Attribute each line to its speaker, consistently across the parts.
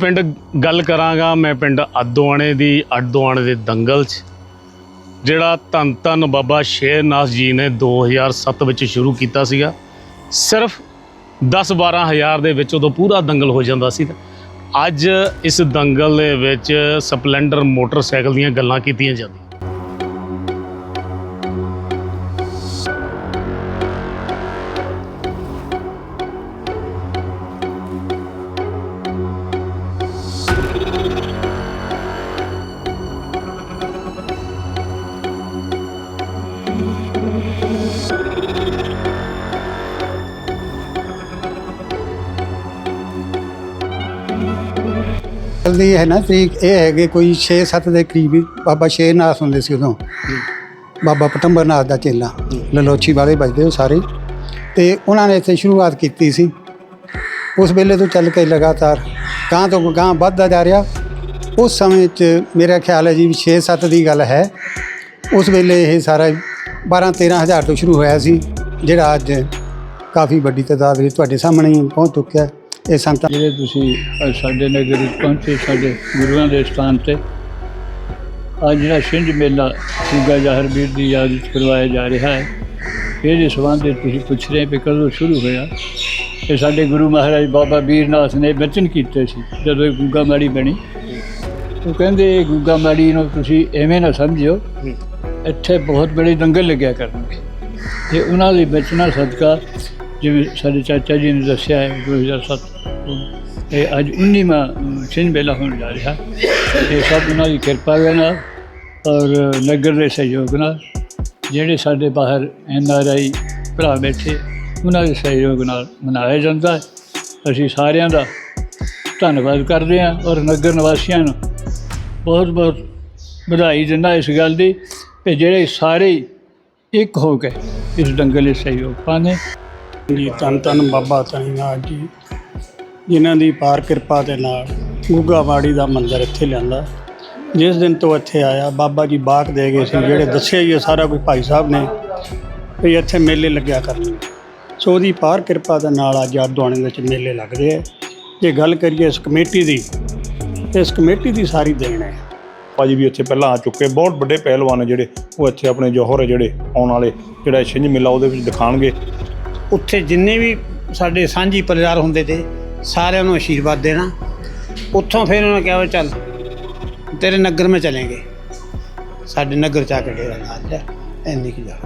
Speaker 1: ਪਿੰਡ ਗੱਲ ਕਰਾਂਗਾ ਮੈਂ ਪਿੰਡ ਅਦੋਆਣੇ ਦੀ, ਅਦੋਆਣੇ ਦੇ ਦੰਗਲ 'ਚ, ਜਿਹੜਾ ਧੰਨ ਧੰਨ ਬਾਬਾ ਸ਼ੇਰਨਾਥ ਜੀ ਨੇ 2007 ਵਿੱਚ ਸ਼ੁਰੂ ਕੀਤਾ ਸੀਗਾ। ਸਿਰਫ 10-12 ਹਜ਼ਾਰ ਦੇ ਵਿੱਚ ਉਦੋਂ ਪੂਰਾ ਦੰਗਲ ਹੋ ਜਾਂਦਾ ਸੀ। ਅੱਜ ਇਸ ਦੰਗਲ ਦੇ ਵਿੱਚ ਸਪਲੈਂਡਰ ਮੋਟਰਸਾਈਕਲ ਦੀਆਂ ਗੱਲਾਂ ਕੀਤੀਆਂ ਜਾਂਦੀਆਂ।
Speaker 2: ਜਲਦੀ ਹੈ ਨਾ ਤਰੀਕ ਇਹ ਹੈਗੇ ਕੋਈ 6-7 ਦੇ ਕਰੀਬ ਹੀ। ਬਾਬਾ ਸ਼ੇਰਨਾਥ ਹੁੰਦੇ ਸੀ ਉਦੋਂ। ਬਾਬਾ ਪਟੰਬਰਨਾਥ ਦਾ ਚੇਲਾ। ਲਲੋਚੀ ਵਾਲੇ ਵੱਜਦੇ ਉਹ ਸਾਰੇ। ਤੇ ਉਹਨਾਂ ਨੇ ਇੱਥੇ ਸ਼ੁਰੂਆਤ ਕੀਤੀ ਸੀ। ਉਸ ਵੇਲੇ ਤੋਂ ਚੱਲ ਕੇ ਲਗਾਤਾਰ ਗਾਂ ਤੋਂ ਗਾਂ ਵੱਧਦਾ ਜਾ ਰਿਹਾ। ਉਸ ਸਮੇਂ 'ਚ ਮੇਰਾ ਖਿਆਲ ਹੈ ਜੀ 6-7 ਦੀ ਗੱਲ ਹੈ। ਉਸ ਵੇਲੇ ਇਹ ਸਾਰਾ 12-13 ਹਜ਼ਾਰ ਤੋਂ ਸ਼ੁਰੂ ਹੋਇਆ ਸੀ। ਜਿਹੜਾ ਅੱਜ ਕਾਫੀ ਵੱਡੀ ਤਾਦਾਦ ਵਿੱਚ ਤੁਹਾਡੇ ਸਾਹਮਣੇ ਹੀ ਪਹੁੰਚ ਚੁੱਕਿਆ। ਇਹ ਸੰਤਾਂ
Speaker 3: ਜਿਹੜੇ ਤੁਸੀਂ ਅੱਜ ਸਾਡੇ ਨਗਰ ਵਿੱਚ ਪਹੁੰਚੇ, ਸਾਡੇ ਗੁਰੂਆਂ ਦੇ ਸਥਾਨ ਤੇ ਅੱਜ ਜਿਹੜਾ ਛਿੰਝ ਮੇਲਾ ਸੂਗਾ ਜ਼ਾਹਰ ਵੀਰ ਦੀ ਯਾਦ ਵਿੱਚ ਕਰਵਾਇਆ ਜਾ ਰਿਹਾ ਹੈ, ਇਹਦੇ ਸੰਬੰਧ ਵਿੱਚ ਤੁਸੀਂ ਪੁੱਛ ਰਹੇ ਵੀ ਕਦੋਂ ਸ਼ੁਰੂ ਹੋਇਆ। ਇਹ ਸਾਡੇ ਗੁਰੂ ਮਹਾਰਾਜ ਬਾਬਾ ਵੀਰਨਾਥ ਨੇ ਬਚਨ ਕੀਤੇ ਸੀ, ਜਦੋਂ ਇਹ ਗੁੱਗਾ ਮਾੜੀ ਬਣੀ। ਉਹ ਕਹਿੰਦੇ, ਇਹ ਗੁੱਗਾ ਮਾੜੀ ਨੂੰ ਤੁਸੀਂ ਐਵੇਂ ਨਾ ਸਮਝਿਓ, ਇੱਥੇ ਬਹੁਤ ਬੜੇ ਦੰਗਲ ਲੱਗਿਆ ਕਰਨਗੇ। ਤੇ ਉਹਨਾਂ ਦੇ ਬਚਨਾਂ ਸਦਕਾ, ਜਿਵੇਂ ਸਾਡੇ ਚਾਚਾ ਜੀ ਨੇ ਦੱਸਿਆ ਹੈ 2007 ਇਹ ਅੱਜ 19ਵਾਂ ਛਿੰਝ ਮੇਲਾ ਹੋਣ ਜਾ ਰਿਹਾ। ਇਹ ਸਭ ਉਹਨਾਂ ਦੀ ਕਿਰਪਾ ਦੇ ਨਾਲ ਔਰ ਨਗਰ ਦੇ ਸਹਿਯੋਗ ਨਾਲ, ਜਿਹੜੇ ਸਾਡੇ ਬਾਹਰ ਐਨ ਆਰ ਆਈ ਭਰਾ ਬੈਠੇ, ਉਹਨਾਂ ਦੇ ਸਹਿਯੋਗ ਨਾਲ ਮਨਾਇਆ ਜਾਂਦਾ ਹੈ। ਅਸੀਂ ਸਾਰਿਆਂ ਦਾ ਧੰਨਵਾਦ ਕਰਦੇ ਹਾਂ ਔਰ ਨਗਰ ਨਿਵਾਸੀਆਂ ਨੂੰ ਬਹੁਤ ਬਹੁਤ ਵਧਾਈ ਦਿੰਦਾ ਇਸ ਗੱਲ ਦੀ ਕਿ ਜਿਹੜੇ ਸਾਰੇ ਇੱਕ ਹੋ ਕੇ ਇਸ ਦੰਗਲ ਵਿੱਚ ਸਹਿਯੋਗ ਪਾਣੇ
Speaker 4: ਜੀ, ਧੰਨ ਧੰਨ ਬਾਬਾ ਧਨੀਨਾਥ ਜੀ। ਜਿਨ੍ਹਾਂ ਦੀ ਪਾਰ ਕਿਰਪਾ ਦੇ ਨਾਲ ਗੁੱਗਾਵਾੜੀ ਦਾ ਮੰਦਿਰ ਇੱਥੇ ਲਿਆਂਦਾ। ਜਿਸ ਦਿਨ ਤੋਂ ਇੱਥੇ ਆਇਆ ਬਾਬਾ ਜੀ ਬਾਕ ਦੇ ਗਏ ਸੀ ਜਿਹੜੇ ਦੱਸਿਆ ਹੀ ਹੈ ਸਾਰਾ ਕੁਝ ਭਾਈ ਸਾਹਿਬ ਨੇ ਵੀ ਇੱਥੇ ਮੇਲੇ ਲੱਗਿਆ ਕਰਨਗੇ ਸੋ ਉਹਦੀ ਪਾਰ ਕਿਰਪਾ ਦੇ ਨਾਲ ਅੱਜ ਆਦਵਾਣੇ ਵਿੱਚ ਮੇਲੇ ਲੱਗਦੇ ਆ। ਜੇ ਗੱਲ ਕਰੀਏ ਇਸ ਕਮੇਟੀ ਦੀ ਤੇ ਇਸ ਕਮੇਟੀ ਦੀ ਸਾਰੀ ਦੇਣ ਹੈ।
Speaker 5: ਭਾਜੀ ਵੀ ਇੱਥੇ ਪਹਿਲਾਂ ਆ ਚੁੱਕੇ ਬਹੁਤ ਵੱਡੇ ਪਹਿਲਵਾਨ ਨੇ ਜਿਹੜੇ ਉਹ ਇੱਥੇ ਆਪਣੇ ਜੋਹਰ ਜਿਹੜੇ ਆਉਣ ਵਾਲੇ ਜਿਹੜਾ ਛਿੰਝ ਮੇਲਾ ਉਹਦੇ ਵਿੱਚ ਦਿਖਾਣਗੇ।
Speaker 6: ਉੱਥੇ ਜਿੰਨੇ ਵੀ ਸਾਡੇ ਸਾਂਝੀ ਪਰਿਵਾਰ ਹੁੰਦੇ ਤੇ ਸਾਰਿਆਂ ਨੂੰ ਆਸ਼ੀਰਵਾਦ ਦੇਣਾ। ਉੱਥੋਂ ਫਿਰ ਉਹਨਾਂ ਕਿਹਾ ਵੀ ਚੱਲ, ਤੇਰੇ ਨਗਰ ਮੈਂ ਚਲेंगे ਸਾਡੇ ਨਗਰ ਚ ਆ ਕੇ ਡੇਰਾ ਲਾ ਲਿਆ, ਇੰਨੀ ਕੀ ਜਾ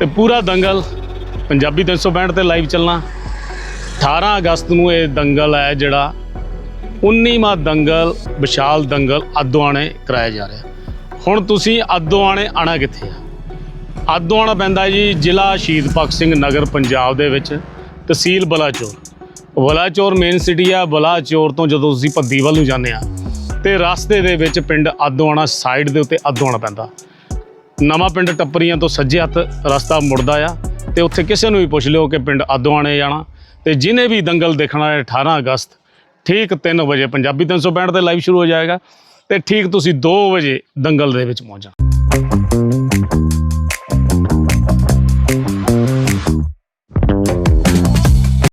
Speaker 1: ਤੇ ਪੂਰਾ ਦੰਗਲ ਪੰਜਾਬੀ 365 ਤੇ ਲਾਈਵ ਚੱਲਣਾ। 18 ਅਗਸਤ ਨੂੰ ਇਹ ਦੰਗਲ ਹੈ ਜਿਹੜਾ 19ਵਾਂ ਦੰਗਲ, ਵਿਸ਼ਾਲ ਦੰਗਲ ਆਦੋਆਣੇ ਕਰਾਇਆ ਜਾ ਰਿਹਾ। ਹੁਣ ਤੁਸੀਂ ਆਦੋਆਣੇ ਆਣਾ ਕਿੱਥੇ ਆ? ਆਦੋਆਣਾ ਪੈਂਦਾ ਜੀ ਜ਼ਿਲ੍ਹਾ ਸ਼ਹੀਦ ਭਗਤ ਸਿੰਘ ਨਗਰ ਪੰਜਾਬ ਦੇ ਵਿੱਚ, ਤਹਿਸੀਲ ਬਲਾਚੌਰ। ਬਲਾਚੌਰ ਮੇਨ ਸਿਟੀ ਆ ਬਲਾਚੌਰ ਤੋਂ ਜਦੋਂ ਤੁਸੀਂ ਭੱਦੀ ਵੱਲ ਨੂੰ ਜਾਂਦੇ ਆ ਤੇ ਰਸਤੇ ਦੇ ਵਿੱਚ ਪਿੰਡ ਆਦੋਆਣਾ ਸਾਈਡ ਦੇ ਉੱਤੇ ਆਦੋਆਣਾ ਪੈਂਦਾ। ਨਵਾਂ ਪਿੰਡ ਟੱਪਰੀਆਂ ਤੋਂ ਸੱਜੇ ਹੱਥ ਰਸਤਾ ਮੁੜਦਾ ਆ, ਤੇ ਉੱਥੇ ਕਿਸੇ ਨੂੰ ਵੀ ਪੁੱਛ ਲਿਓ ਕਿ ਪਿੰਡ ਆਦੋਆਣੇ ਜਾਣਾ। ਤੇ ਜਿਹਨੇ ਵੀ ਦੰਗਲ ਦੇਖਣਾ ਹੈ 18 ਅਗਸਤ, ਠੀਕ 3 ਵਜੇ ਪੰਜਾਬੀ 365 ਤੇ ਲਾਈਵ ਸ਼ੁਰੂ ਹੋ ਜਾਏਗਾ, ਤੇ ਠੀਕ ਤੁਸੀਂ 2 ਵਜੇ ਦੰਗਲ ਦੇ ਵਿੱਚ ਪਹੁੰਚਣਾ